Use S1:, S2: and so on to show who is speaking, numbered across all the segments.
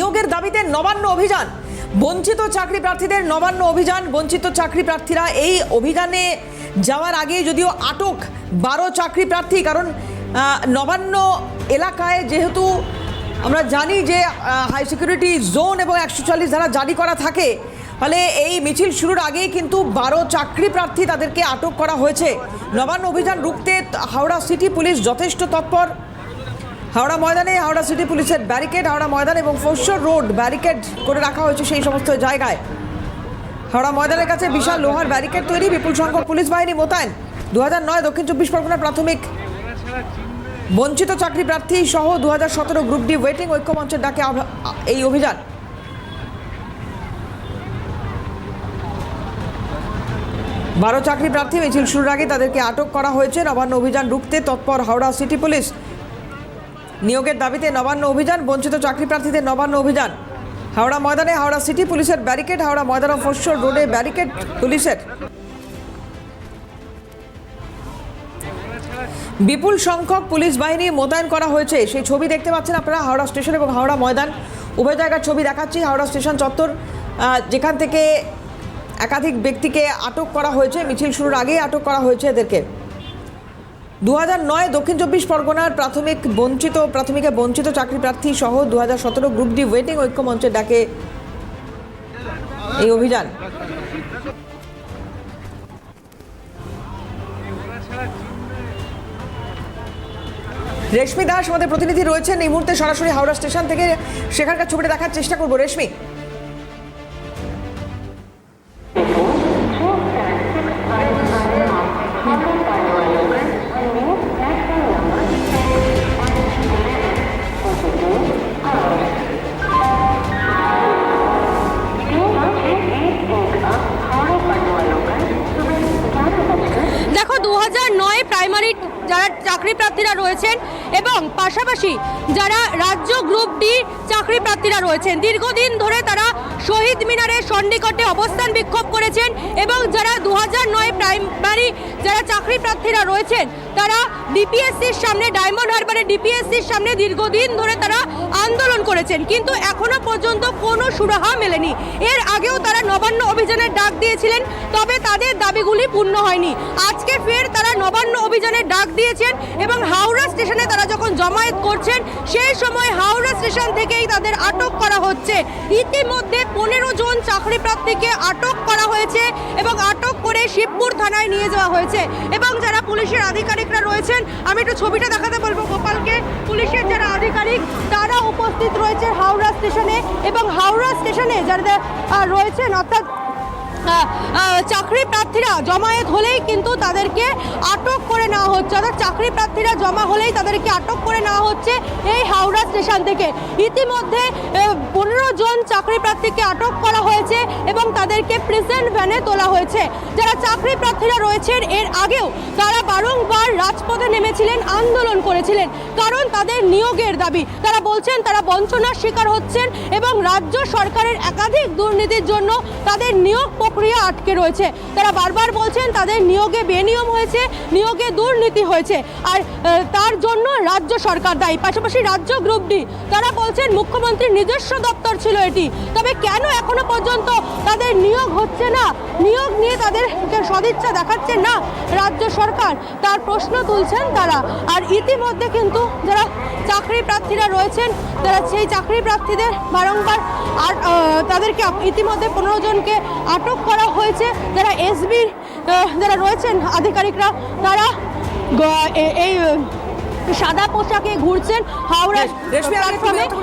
S1: নিয়োগের দাবিতে নবান্ন অভিযান। বঞ্চিত চাকরি প্রার্থীদের নবান্ন অভিযান। বঞ্চিত চাকরি প্রার্থীরা এই অভিযানে যাওয়ার আগে যদিও আটক বারো চাকরি প্রার্থী, কারণ নবান্ন এলাকায় যেহেতু আমরা জানি যে হাই সিকিউরিটি জোন এবং একশো চল্লিশ ধারা জারি করা থাকে, ফলে এই মিছিল শুরুর আগেই কিন্তু বারো চাকরি প্রার্থী তাদেরকে আটক করা হয়েছে। নবান্ন অভিযান রুখতে হাওড়া সিটি পুলিশ যথেষ্ট তৎপর। হাওড়া ময়দানে, হাওড়া সিটি পুলিশের ব্যারিকেড, হাওড়া ময়দান এবং ফোর্সর রোড ব্যারিকেড করে রাখা হয়েছে সেই সমস্ত জায়গায়। হাওড়া ময়দানের কাছে বিশাল লোহার ব্যারিকেড তৈরি, বিপুল সংখ্যক পুলিশ বাহিনী মোতায়েন। দু নয়, দক্ষিণ চব্বিশ পরগনার প্রাথমিক বঞ্চিত চাকরি প্রার্থী সহ দু হাজার সতেরো গ্রুপ ডি ওয়েটিং ঐক্যমঞ্চের ডাকে এই অভিযান। বারো চাকরি প্রার্থী মিছিল শুরুর আগে তাদেরকে আটক করা হয়েছে। নবান্ন অভিযান রুখতে তৎপর হাওড়া সিটি পুলিশ। নিয়োগের দাবিতে নবান্ন অভিযান, বঞ্চিত চাকরি প্রার্থীদের নবান্ন অভিযান। হাওড়া ময়দানে, হাওড়া সিটি পুলিশের ব্যারিকেড, হাওড়া ময়দান ফোর্সর রোডে ব্যারিকেড পুলিশের। বিপুল সংখ্যক পুলিশ বাহিনী মোতায়েন করা হয়েছে। সেই ছবি দেখতে পাচ্ছেন আপনারা হাওড়া স্টেশন এবং হাওড়া ময়দান। উভয় জায়গার ছবি দেখাচ্ছি। হাওড়া স্টেশন চত্বর যেখান থেকে একাধিক ব্যক্তিকে আটক করা হয়েছে। মিছিল শুরুর আগেই আটক করা হয়েছে এদেরকে। দু নয় দক্ষিণ চব্বিশ পরগনার প্রাথমিক বঞ্চিত, প্রাথমিকে বঞ্চিত চাকরি প্রার্থী সহ দু সতেরো গ্রুপ ডি ওয়েটিং ঐক্য মঞ্চের ডাকে এই অভিযান। রেশমি দাস আমাদের প্রতিনিধি রয়েছেন। এই মুহূর্তে সরাসরি হাওড়া স্টেশন থেকে সেখানকার ছবিটা দেখার চেষ্টা করব। রেশমি।
S2: পাশাপাশি যারা রাজ্য গ্রুপ ডি চাকরি প্রার্থীরা রয়েছেন। দীর্ঘদিন ধরে তারা শহীদ মিনারের সন্নিকটে অবস্থান বিক্ষোভ করেছেন এবং যারা দু হাজার নয় প্রাইমারি যারা চাকরি প্রার্থীরা রয়েছেন তারা ডিপিএসসির সামনে ডায়মন্ড হারবারের ডিপিএসসির সামনে দীর্ঘদিন ধরে তারা আন্দোলন করেছেন। কিন্তু এখনও পর্যন্ত কোনো সুরাহা মেলেনি। এর আগেও তারা নবান্ন অভিযানের ডাক দিয়েছিলেন, তবে তাদের দাবিগুলি পূর্ণ হয়নি। আজকে ফের তারা নবান্ন অভিযানের ডাক দিয়েছেন এবং হাওড়া স্টেশনে তারা যখন জমায়েত করছেন, সেই সময় হাওড়া স্টেশন থেকেই তাদের আটক করা হচ্ছে। ইতিমধ্যে পনেরো জন চাকরি প্রার্থীকে আটক করা হয়েছে এবং আটক করে শিবপুর থানায় নিয়ে যাওয়া হয়েছে। এবং যারা পুলিশের আধিকারিকরা রয়েছেন। আমি একটু ছবিটা দেখাতে বলব গোপালকে। পুলিশের যারা আধিকারিক, তারা উপস্থিত রয়েছে হাওড়া স্টেশনে এবং হাওড়া স্টেশনে যারা রয়েছেন, অর্থাৎ চাকরি প্রার্থীরা জমায়েত হলেই কিন্তু তাদেরকে আটক করে নেওয়া হচ্ছে। অর্থাৎ চাকরি প্রার্থীরা জমা হলেই তাদেরকে আটক করে নেওয়া হচ্ছে এই হাওড়া স্টেশন থেকে। ইতিমধ্যে পনেরো জন চাকরি প্রার্থীকে আটক করা হয়েছে এবং তাদেরকে প্রেজেন্ট ভ্যানে তোলা হয়েছে। যারা চাকরি প্রার্থীরা রয়েছেন, এর আগেও তারা বারংবার রাজপথে নেমেছিলেন, আন্দোলন করেছিলেন। কারণ তাদের নিয়োগের দাবি। তারা বলছেন, তারা বঞ্চনার শিকার হচ্ছেন এবং রাজ্য সরকারের একাধিক দুর্নীতির জন্য তাদের নিয়োগ প্রক্রিয়া আটকে রয়েছে। তারা বারবার বলছেন তাদের নিয়োগে বেনিয়ম হয়েছে, নিয়োগে দুর্নীতি হয়েছে। আর তার জন্য রাজ্য সরকার দায়ী। পাশাপাশি রাজ্য গ্রুপ ডি তারা বলছেন মুখ্যমন্ত্রীর নিজস্ব দপ্তর ছিল এটি। তবে কেন এখনও পর্যন্ত তাদের নিয়োগ হচ্ছে না? নিয়োগ নিয়ে তাদের সদিচ্ছা দেখাচ্ছে না রাজ্য সরকার। তার প্রশ্ন তুলছেন তারা। আর ইতিমধ্যে কিন্তু যারা চাকরি প্রার্থীরা রয়েছেন, তারা সেই চাকরি প্রার্থীদের বারংবার আর তাদেরকে ইতিমধ্যে পনেরো জনকে আটক করা হয়েছে যারা এসবির যারা রয়েছেন আধিকারিকরা তারা এই সাদা পোশাকে ঘুরছেন হাওড়া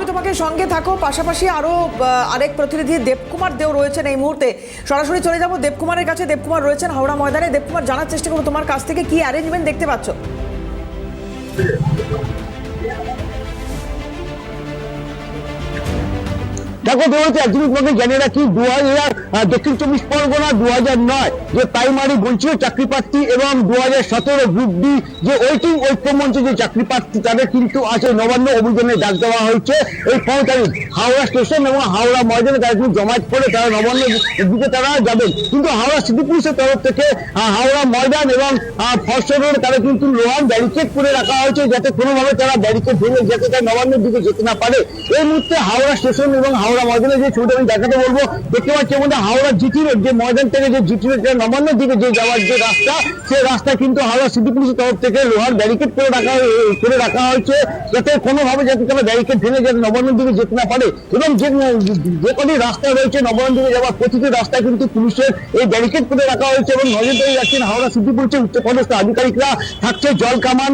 S1: তোমাকে সঙ্গে থাকো। পাশাপাশি আরও আরেক প্রতিনিধি দেবকুমার দেও রয়েছেন এই মুহূর্তে। সরাসরি চলে যাব দেবকুমারের কাছে। দেবকুমার রয়েছেন হাওড়া ময়দানে। দেবকুমার জানার চেষ্টা করব তোমার কাছ থেকে কি অ্যারেঞ্জমেন্ট দেখতে পাচ্ছ?
S3: দেখো দেবতা একদিন তোমাকে জানি রাখি দু হাজার দক্ষিণ চব্বিশ পরগনা দু হাজার নয় যে প্রাইমারি বঞ্চিত চাকরি প্রার্থী এবং দু হাজার সতেরো গ্রুপ ডি যে ওয়েটিং ঐক্যমঞ্চ যে চাকরি প্রার্থী, তাদের কিন্তু আছে নবান্ন অভিযানে ডাক দেওয়া হয়েছে। এই পনেরো তারিখ, হাওড়া স্টেশন এবং হাওড়া ময়দানে তারা কিন্তু জমায়েত করে তারা নবান্ন দিকে তারা যাবেন। কিন্তু হাওড়া সিটি পুলিশের তরফ থেকে হাওড়া ময়দান এবং ফসল রোড তারা কিন্তু লোহার ব্যারিকেড করে রাখা হয়েছে যাতে কোনোভাবে তারা ব্যারিকেড ভেঙে যাতে তারা নবান্নের দিকে যেতে না পারে। এই মুহূর্তে হাওড়া স্টেশন এবং হাওড়া ময়দানে যে ছবিটা আমি দেখাতে বলব, দেখতে পাচ্ছি আমাদের হাওড়া জিটি রোড যে ময়দান থেকে যে জিটি রোড নবান্নের দিকে যে যাওয়ার যে রাস্তা, সেই রাস্তা কিন্তু হাওড়া সিটি পুলিশের তরফ থেকে লোহার ব্যারিকেড করে রাখা করে রাখা হয়েছে। যাতে কোনোভাবে যাতে তারা ব্যারিকেড ভেঙে যাতে নবান্নের দিকে যেতে না পারে। এবং যে যে কটি রাস্তা রয়েছে নবান্ন দিকে যাওয়ার প্রতিটি রাস্তায় কিন্তু পুলিশের এই ব্যারিকেড করে রাখা হয়েছে এবং নজরদারি রাখছেন হাওড়া সিটি পুলিশের উচ্চপদস্থ আধিকারিকরা। থাকছে জল কামান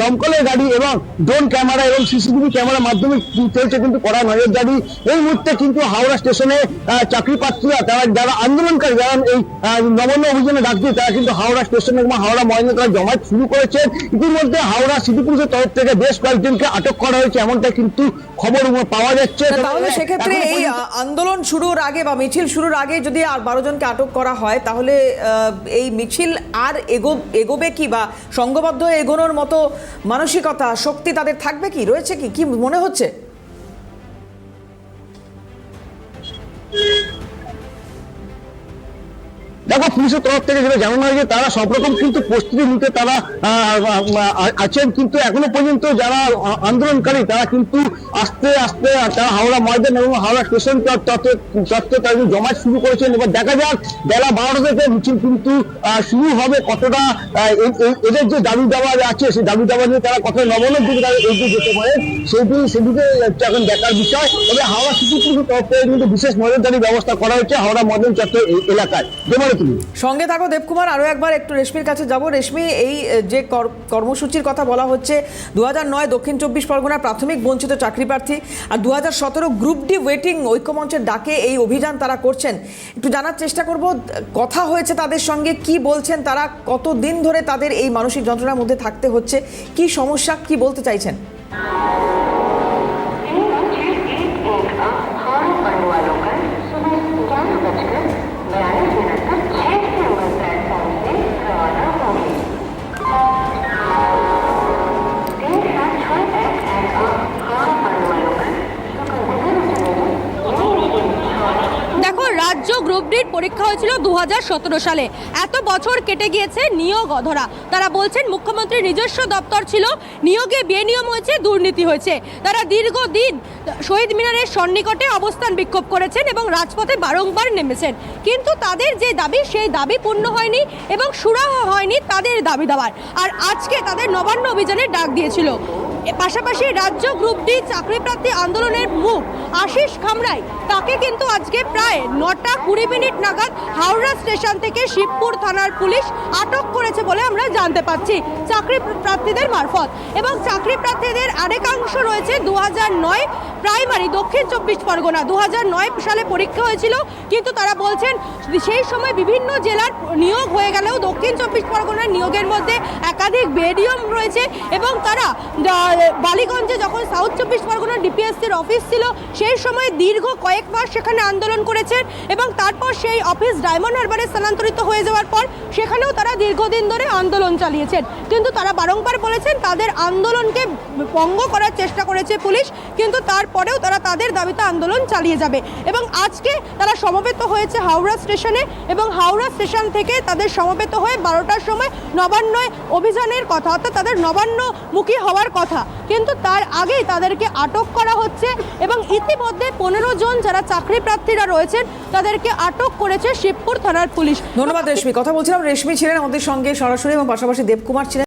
S3: দমকলের গাড়ি এবং ড্রোন ক্যামেরা এবং সিসিটিভি ক্যামেরার মাধ্যমে চলছে কিন্তু কড়া নজরদারি। এই মুহূর্তে কিন্তু হাওড়া স্টেশনে চাকরি প্রার্থীরা তারা যারা আন্দোলনকারী যারা এই নবান্ন অভিযানে ডাক দিয়ে তারা কিন্তু হাওড়া স্টেশন এবং হাওড়া ময়দানে তারা জমায়েত শুরু করেছেন ইতিমধ্যে হাওড়া সিটি পুলিশের তরফ থেকে বেশ কয়েকজনকে আটক করা হয়েছে এমনটা কিন্তু খবর পাওয়া যাচ্ছে।
S1: তাহলে সেক্ষেত্রে এই আন্দোলন শুরুর আগে বা মিছিল শুরুর আগে যদি আর বারো জনকে আটক করা হয় তাহলে আহ, এই মিছিল আর এগো এগোবে কি বা সংঘবদ্ধ এগোনোর মতো মানসিকতা শক্তি তাদের থাকবে কি? রয়েছে কি? কি মনে হচ্ছে?
S3: দেখো, পুলিশের তরফ থেকে যেটা জানানো হয়েছে তারা সব রকম কিন্তু প্রস্তুতি নিতে তারা আছেন। কিন্তু এখনও পর্যন্ত যারা আন্দোলনকারী, তারা কিন্তু আস্তে আস্তে তারা হাওড়া ময়দান এবং হাওড়া স্টেশন চত্বরে তারা কিন্তু জমায়েত শুরু করেছেন। এবার দেখা যাক, বেলা বারোটা থেকে মিছিল কিন্তু শুরু হবে কতটা এদের যে দাবি দাবা আছে, সেই দাবি দাবা নিয়ে তারা কত নবনের দিকে তারা এগিয়ে যেতে পারে সেটি সেদিকে এখন দেখার বিষয়। তবে হাওড়া সিটি পুলিশের তরফ থেকে কিন্তু বিশেষ নজরদারি ব্যবস্থা করা হয়েছে হাওড়া ময়দান চত্বর এলাকায়। যেমন
S1: সঙ্গে থাকো দেবকুমার আরও একবার একটু রেশমির কাছে যাব। রেশমি, এই যে কর- কর্মসূচির কথা বলা হচ্ছে দু নয় দক্ষিণ চব্বিশ পরগনার প্রাথমিক বঞ্চিত চাকরি প্রার্থী আর দু সতেরো গ্রুপ ডি ওয়েটিং ঐক্যমঞ্চের ডাকে এই অভিযান তারা করছেন। একটু জানার চেষ্টা করব, কথা হয়েছে তাদের সঙ্গে, কি বলছেন তারা কত দিন ধরে তাদের এই মানসিক যন্ত্রণার মধ্যে থাকতে হচ্ছে, কি সমস্যা, কি বলতে চাইছেন?
S2: গ্রুপ পরীক্ষা হয়েছিল দু হাজার সতেরো সালে। এত বছর কেটে গিয়েছে নিয়োগ অধরা। তারা বলছেন মুখ্যমন্ত্রীর নিজস্ব দপ্তর ছিল, নিয়োগে বেনিয়ম হয়েছে, দুর্নীতি হয়েছে। তারা দীর্ঘদিন শহীদ মিনারের সন্নিকটে অবস্থান বিক্ষোভ করেছেন এবং রাজপথে বারংবার নেমেছেন। কিন্তু তাদের যে দাবি, সেই দাবি পূর্ণ হয়নি এবং সুরাহ হয়নি তাদের দাবি দাবার আর আজকে তাদের নবান্ন অভিযানের ডাক দিয়েছিল। পাশাপাশি রাজ্য গ্রুপ ডি চাকরি প্রার্থী আন্দোলনের মুখ আশিস খামরাই। তাকে কিন্তু আজকে প্রায় নটা কুড়ি মিনিট নাগাদ হাওড়া স্টেশন থেকে শিবপুর থানার পুলিশ আটক করেছে বলে আমরা জানতে পাচ্ছি। চাকরি প্রার্থীদের মারফত। এবং চাকরি প্রার্থীদের আরেকাংশ রয়েছে দু নয় প্রাইমারি, দক্ষিণ চব্বিশ পরগনা। দু নয় সালে পরীক্ষা হয়েছিল, কিন্তু তারা বলছেন সেই সময় বিভিন্ন জেলার নিয়োগ হয়ে গেলেও দক্ষিণ চব্বিশ পরগনার নিয়োগের মধ্যে একাধিক বেডিয়ম রয়েছে এবং তারা বালিগঞ্জে যখন সাউথ চব্বিশ পরগনার ডিপিএসসির অফিস ছিল, সেই সময় দীর্ঘ কয়েক মাস সেখানে আন্দোলন করেছেন এবং তারপর সেই অফিস ডায়মন্ড হারবারে স্থানান্তরিত হয়ে যাওয়ার পর সেখানেও তারা দীর্ঘদিন ধরে আন্দোলন চালিয়েছেন। কিন্তু তারা বারংবার বলেছেন তাদের আন্দোলনকে ভঙ্গ করার চেষ্টা করেছে পুলিশ, কিন্তু তারপরেও তারা তাদের দাবিতে আন্দোলন চালিয়ে যাবে এবং আজকে তারা সমবেত হয়েছে হাওড়া স্টেশনে এবং হাওড়া স্টেশন থেকে তাদের সমবেত হয়ে বারোটার সময় নবান্নয় অভিযানের কথা, অর্থাৎ তাদের নবান্নমুখী হওয়ার কথা কিন্তু তার আগেই তাদেরকে আটক করা হচ্ছে এবং ইতিমধ্যে পনেরো জন যারা চাকরি প্রার্থীরা রয়েছেন, তাদেরকে আটক করেছে শিবপুর থানার পুলিশ।
S1: ধন্যবাদ রেশমি। কথা বলছিলাম, রেশমি ছিলেন আমাদের সঙ্গে সরাসরি এবং পাশাপাশি দেবকুমার ছিলেন।